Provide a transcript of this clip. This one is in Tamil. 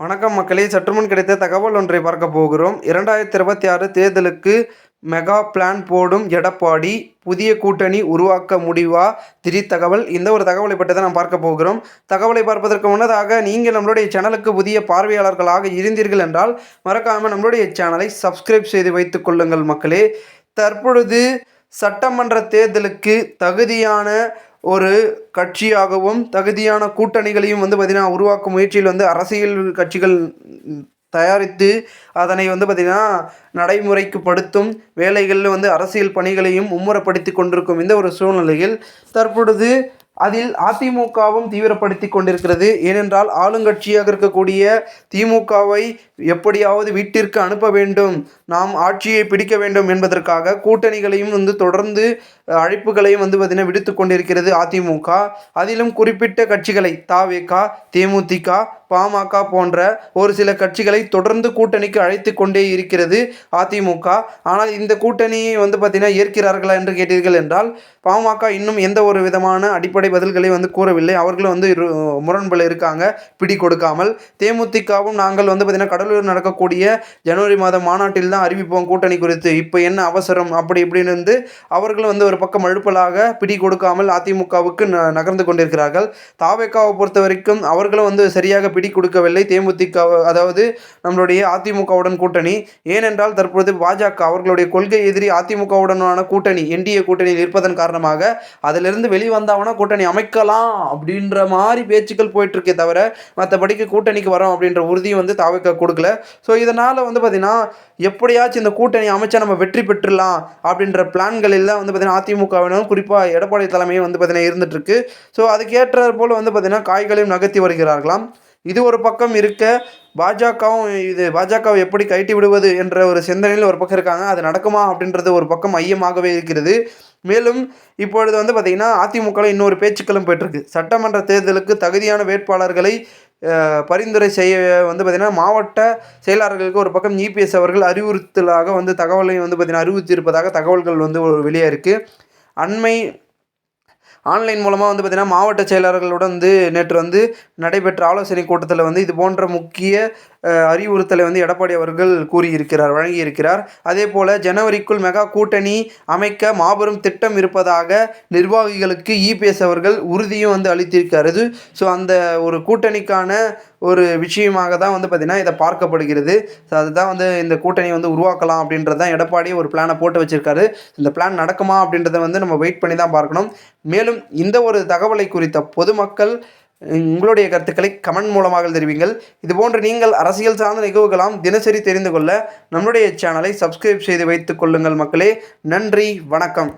வணக்கம் மக்களே. சற்றுமுன் கிடைத்த தகவல் ஒன்றை பார்க்க போகிறோம். இரண்டாயிரத்தி இருபத்தி ஆறு தேர்தலுக்கு மெகா பிளான் போடும் எடப்பாடி புதிய கூட்டணி உருவாக்க முடிவா? திடீர் தகவல். இந்த ஒரு தகவலை பற்றி தான் நாம் பார்க்க போகிறோம். தகவலை பார்ப்பதற்கு முன்னதாக நீங்கள் நம்மளுடைய சேனலுக்கு புதிய பார்வையாளர்களாக இருந்தீர்கள் என்றால் மறக்காமல் நம்மளுடைய சேனலை சப்ஸ்கிரைப் செய்து வைத்துக் கொள்ளுங்கள் மக்களே. தற்பொழுது சட்டமன்ற தேர்தலுக்கு தகுதியான ஒரு கட்சியாகவும் தகுதியான கூட்டணிகளையும் வந்து பார்த்திங்கன்னா உருவாக்கும் முயற்சியில் வந்து அரசியல் கட்சிகள் தயாரித்து அதனை வந்து பார்த்திங்கன்னா நடைமுறைக்கு படுத்தும் வேலைகளில் வந்து அரசியல் பணிகளையும் மும்முரப்படுத்தி கொண்டிருக்கும் இந்த ஒரு சூழ்நிலையில் தற்பொழுது அதில் அதிமுகவும் தீவிரப்படுத்தி கொண்டிருக்கிறது. ஏனென்றால் ஆளுங்கட்சியாக இருக்கக்கூடிய திமுகவை எப்படியாவது வீட்டிற்கு அனுப்ப வேண்டும். நாம் ஆட்சியை பிடிக்க வேண்டும் என்பதற்காக கூட்டணிகளையும் வந்து தொடர்ந்து அழைப்புகளையும் வந்து பார்த்தீங்கன்னா விடுத்து கொண்டிருக்கிறது அதிமுக. அதிலும் குறிப்பிட்ட கட்சிகளை தாவேகா தேமுதிக பாமக போன்ற ஒரு சில கட்சிகளை தொடர்ந்து கூட்டணிக்கு அழைத்து கொண்டே இருக்கிறது அதிமுக. ஆனால் இந்த கூட்டணியை வந்து பார்த்தீங்கன்னா ஏற்கிறார்களா என்று கேட்டீர்கள் என்றால் பாமக இன்னும் எந்த ஒரு விதமான அடிப்படை பதில்களை வந்து கூறவில்லை. அவர்களும் வந்து முரண்பில் இருக்காங்க பிடி கொடுக்காமல் தேமுதிகவும் நாங்கள் வந்து பார்த்திங்கன்னா கடலூர் நடக்கக்கூடிய ஜனவரி மாதம் மாநாட்டில் தான் அறிவிப்போம் கூட்டணி குறித்து. இப்போ என்ன அவசரம்? அப்படி இப்படின்னு வந்து அவர்களும் வந்து ஒரு பக்கம் அழுப்பலாக பிடி கொடுக்காமல் அதிமுகவுக்கு நகர்ந்து கொண்டிருக்கிறார்கள். தாவேக்காவை பொறுத்த வரைக்கும் அவர்களும் வந்து சரியாக பிடி கொடுக்கவில்லை தேமுதிக அதாவது நம்மளுடைய அதிமுகவுடன் கூட்டணி. ஏனென்றால் தற்பொழுது பாஜக அவர்களுடைய கொள்கை எதிரி அதிமுகவுடனான கூட்டணி என்டிஏ கூட்டணியில் இருப்பதன் காரணமாக அதிலிருந்து வெளிவந்தாவனா கூட்டணி அமைக்கலாம் அப்படின்ற மாதிரி பேச்சுக்கள் போயிட்டுருக்கே தவிர மற்றபடிக்கு கூட்டணிக்கு வரோம் அப்படின்ற உறுதியும் வந்து தாவக்க கொடுக்கல. ஸோ இதனால் வந்து பார்த்திங்கன்னா எப்படியாச்சும் இந்த கூட்டணி அமைச்சா நம்ம வெற்றி பெற்றுடலாம் அப்படின்ற பிளான்களில் தான் வந்து பார்த்திங்கன்னா அதிமுகவினரும் குறிப்பாக எடப்பாடி தலைமையும் வந்து பார்த்திங்கன்னா இருந்துகிட்ருக்கு ஸோ அதுக்கேற்ற போல் வந்து பார்த்திங்கன்னா காய்களையும் நகர்த்தி வருகிறார்களாம். இது ஒரு பக்கம் இருக்க பாஜகவும் இது பாஜகவை எப்படி கைட்டி விடுவது என்ற ஒரு சிந்தனையில் ஒரு பக்கம் இருக்காங்க. அது நடக்குமா அப்படின்றது ஒரு பக்கம் மையமாகவே இருக்கிறது. மேலும் இப்பொழுது வந்து பார்த்திங்கன்னா அதிமுகவில் இன்னொரு பேச்சுக்களும் போயிட்டுருக்கு. சட்டமன்ற தேர்தலுக்கு தகுதியான வேட்பாளர்களை பரிந்துரை செய்ய வந்து பார்த்திங்கன்னா மாவட்ட செயலாளர்களுக்கு ஒரு பக்கம் இபிஎஸ் அவர்கள் அறிவுறுத்தலாக வந்து தகவலை வந்து பார்த்திங்கன்னா அறிவித்திருப்பதாக தகவல்கள் வந்து வெளியே இருக்குது அண்மை ஆன்லைன் மூலமாக வந்து பார்த்திங்கன்னா மாவட்ட செயலாளர்களுடன் வந்து நேற்று வந்து நடைபெற்ற ஆலோசனை கூட்டத்தில் வந்து இது போன்ற முக்கிய அறிவுறுத்தலை வந்து எடப்பாடி அவர்கள் கூறியிருக்கிறார் வழங்கியிருக்கிறார். அதே போல் ஜனவரிக்குள் மெகா கூட்டணி அமைக்க மாபெரும் திட்டம் இருப்பதாக நிர்வாகிகளுக்கு இபிஎஸ் அவர்கள் உறுதியும் வந்து அளித்திருக்கிறது ஸோ அந்த ஒரு கூட்டணிக்கான ஒரு விஷயமாக தான் வந்து பார்த்திங்கன்னா இதை பார்க்கப்படுகிறது. ஸோ அதுதான் வந்து இந்த கூட்டணி வந்து உருவாக்கலாம் அப்படின்றது தான் எடப்பாடி ஒரு பிளானை போட்டு வச்சுருக்காரு. இந்த பிளான் நடக்குமா அப்படின்றத வந்து நம்ம வெயிட் பண்ணி தான் பார்க்கணும். மேலும் இந்த ஒரு தகவலை குறித்த பொதுமக்கள் உங்களுடைய கருத்துக்களை கமெண்ட் மூலமாக தெரிவிங்கள். இதுபோன்று நீங்கள் அரசியல் சார்ந்த நிகழ்வுகளாம் தினசரி தெரிந்து கொள்ள நம்முடைய சேனலை சப்ஸ்கிரைப் செய்து வைத்துக் கொள்ளுங்கள் மக்களே. நன்றி வணக்கம்.